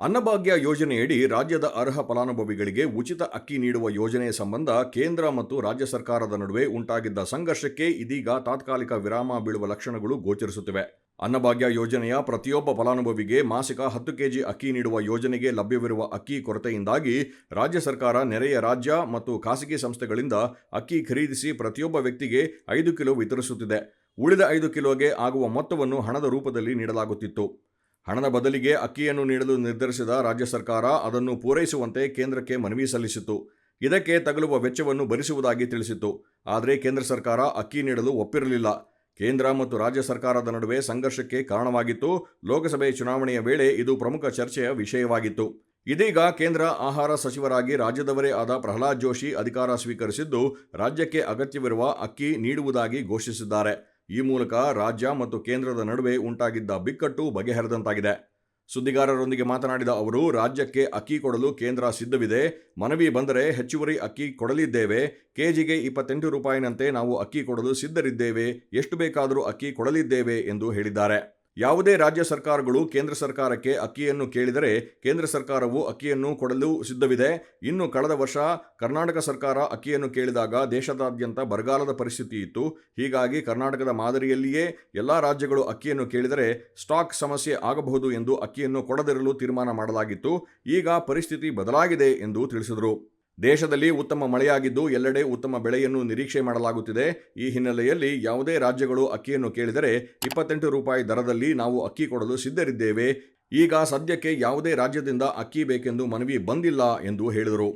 ಅನ್ನಭಾಗ್ಯ ಯೋಜನೆಯಡಿ ರಾಜ್ಯದ ಅರ್ಹ ಫಲಾನುಭವಿಗಳಿಗೆ ಉಚಿತ ಅಕ್ಕಿ ನೀಡುವ ಯೋಜನೆಯ ಸಂಬಂಧ ಕೇಂದ್ರ ಮತ್ತು ರಾಜ್ಯ ಸರ್ಕಾರದ ನಡುವೆ ಉಂಟಾಗಿದ್ದ ಸಂಘರ್ಷಕ್ಕೆ ಇದೀಗ ತಾತ್ಕಾಲಿಕ ವಿರಾಮ ಬೀಳುವ ಲಕ್ಷಣಗಳು ಗೋಚರಿಸುತ್ತಿವೆ. ಅನ್ನಭಾಗ್ಯ ಯೋಜನೆಯ ಪ್ರತಿಯೊಬ್ಬ ಫಲಾನುಭವಿಗೆ ಮಾಸಿಕ ಹತ್ತು ಕೆಜಿ ಅಕ್ಕಿ ನೀಡುವ ಯೋಜನೆಗೆ ಲಭ್ಯವಿರುವ ಅಕ್ಕಿ ಕೊರತೆಯಿಂದಾಗಿ ರಾಜ್ಯ ಸರ್ಕಾರ, ನೆರೆಯ ರಾಜ್ಯ ಮತ್ತು ಖಾಸಗಿ ಸಂಸ್ಥೆಗಳಿಂದ ಅಕ್ಕಿ ಖರೀದಿಸಿ ಪ್ರತಿಯೊಬ್ಬ ವ್ಯಕ್ತಿಗೆ ಐದು ಕಿಲೋ ವಿತರಿಸುತ್ತಿದೆ. ಉಳಿದ ಐದು ಕಿಲೋಗೆ ಆಗುವ ಮೊತ್ತವನ್ನು ಹಣದ ರೂಪದಲ್ಲಿ ನೀಡಲಾಗುತ್ತಿತ್ತು. ಹಣದ ಬದಲಿಗೆ ಅಕ್ಕಿಯನ್ನು ನೀಡಲು ನಿರ್ಧರಿಸಿದ ರಾಜ್ಯ ಸರ್ಕಾರ ಅದನ್ನು ಪೂರೈಸುವಂತೆ ಕೇಂದ್ರಕ್ಕೆ ಮನವಿ ಸಲ್ಲಿಸಿತು ಇದಕ್ಕೆ ತಗಲುವ ವೆಚ್ಚವನ್ನು ಭರಿಸುವುದಾಗಿ ತಿಳಿಸಿತು ಆದರೆ ಕೇಂದ್ರ ಸರ್ಕಾರ ಅಕ್ಕಿ ನೀಡಲು ಒಪ್ಪಿರಲಿಲ್ಲ. ಕೇಂದ್ರ ಮತ್ತು ರಾಜ್ಯ ಸರ್ಕಾರದ ನಡುವೆ ಸಂಘರ್ಷಕ್ಕೆ ಕಾರಣವಾಗಿತ್ತು. ಲೋಕಸಭೆ ಚುನಾವಣೆಯ ವೇಳೆ ಇದು ಪ್ರಮುಖ ಚರ್ಚೆಯ ವಿಷಯವಾಗಿತ್ತು. ಇದೀಗ ಕೇಂದ್ರ ಆಹಾರ ಸಚಿವರಾಗಿ ರಾಜ್ಯದವರೇ ಆದ ಪ್ರಹ್ಲಾದ್ ಜೋಶಿ ಅಧಿಕಾರ ಸ್ವೀಕರಿಸಿದ್ದು ರಾಜ್ಯಕ್ಕೆ ಅಗತ್ಯವಿರುವ ಅಕ್ಕಿ ನೀಡುವುದಾಗಿ ಘೋಷಿಸಿದ್ದಾರೆ. ಈ ಮೂಲಕ ರಾಜ್ಯ ಮತ್ತು ಕೇಂದ್ರದ ನಡುವೆ ಉಂಟಾಗಿದ್ದ ಬಿಕ್ಕಟ್ಟು ಬಗೆಹರಿದಂತಾಗಿದೆ. ಸುದ್ದಿಗಾರರೊಂದಿಗೆ ಮಾತನಾಡಿದ ಅವರು, ರಾಜ್ಯಕ್ಕೆ ಅಕ್ಕಿ ಕೊಡಲು ಕೇಂದ್ರ ಸಿದ್ಧವಿದೆ. ಮನವಿ ಬಂದರೆ ಹೆಚ್ಚುವರಿ ಅಕ್ಕಿ ಕೊಡಲಿದ್ದೇವೆ. ಕೆಜಿಗೆ ಇಪ್ಪತ್ತೆಂಟು ರೂಪಾಯಿನಂತೆ ನಾವು ಅಕ್ಕಿ ಕೊಡಲು ಸಿದ್ಧರಿದ್ದೇವೆ. ಎಷ್ಟು ಬೇಕಾದರೂ ಅಕ್ಕಿ ಕೊಡಲಿದ್ದೇವೆ ಎಂದು ಹೇಳಿದ್ದಾರೆ. ಯಾವುದೇ ರಾಜ್ಯ ಸರ್ಕಾರಗಳು ಕೇಂದ್ರ ಸರ್ಕಾರಕ್ಕೆ ಅಕ್ಕಿಯನ್ನು ಕೇಳಿದರೆ ಕೇಂದ್ರ ಸರ್ಕಾರವು ಅಕ್ಕಿಯನ್ನು ಕೊಡಲು ಸಿದ್ಧವಿದೆ. ಇನ್ನು ಕಳೆದ ವರ್ಷ ಕರ್ನಾಟಕ ಸರ್ಕಾರ ಅಕ್ಕಿಯನ್ನು ಕೇಳಿದಾಗ ದೇಶದಾದ್ಯಂತ ಬರಗಾಲದ ಪರಿಸ್ಥಿತಿ ಇತ್ತು. ಹೀಗಾಗಿ ಕರ್ನಾಟಕದ ಮಾದರಿಯಲ್ಲಿಯೇ ಎಲ್ಲ ರಾಜ್ಯಗಳು ಅಕ್ಕಿಯನ್ನು ಕೇಳಿದರೆ ಸ್ಟಾಕ್ ಸಮಸ್ಯೆ ಆಗಬಹುದು ಎಂದು ಅಕ್ಕಿಯನ್ನು ಕೊಡದಿರಲು ತೀರ್ಮಾನ ಮಾಡಲಾಗಿತ್ತು. ಈಗ ಪರಿಸ್ಥಿತಿ ಬದಲಾಗಿದೆ ಎಂದು ತಿಳಿಸಿದರು. ದೇಶದಲ್ಲಿ ಉತ್ತಮ ಮಳೆಯಾಗಿದ್ದು ಎಲ್ಲೆಡೆ ಉತ್ತಮ ಬೆಳೆಯನ್ನು ನಿರೀಕ್ಷೆ ಮಾಡಲಾಗುತ್ತಿದೆ. ಈ ಹಿನ್ನೆಲೆಯಲ್ಲಿ ಯಾವುದೇ ರಾಜ್ಯಗಳು ಅಕ್ಕಿಯನ್ನು ಕೇಳಿದರೆ ಇಪ್ಪತ್ತೆಂಟು ರೂಪಾಯಿ ದರದಲ್ಲಿ ನಾವು ಅಕ್ಕಿ ಕೊಡಲು ಸಿದ್ಧರಿದ್ದೇವೆ. ಈಗ ಸದ್ಯಕ್ಕೆ ಯಾವುದೇ ರಾಜ್ಯದಿಂದ ಅಕ್ಕಿ ಬೇಕೆಂದು ಮನವಿ ಬಂದಿಲ್ಲ ಎಂದು ಹೇಳಿದರು.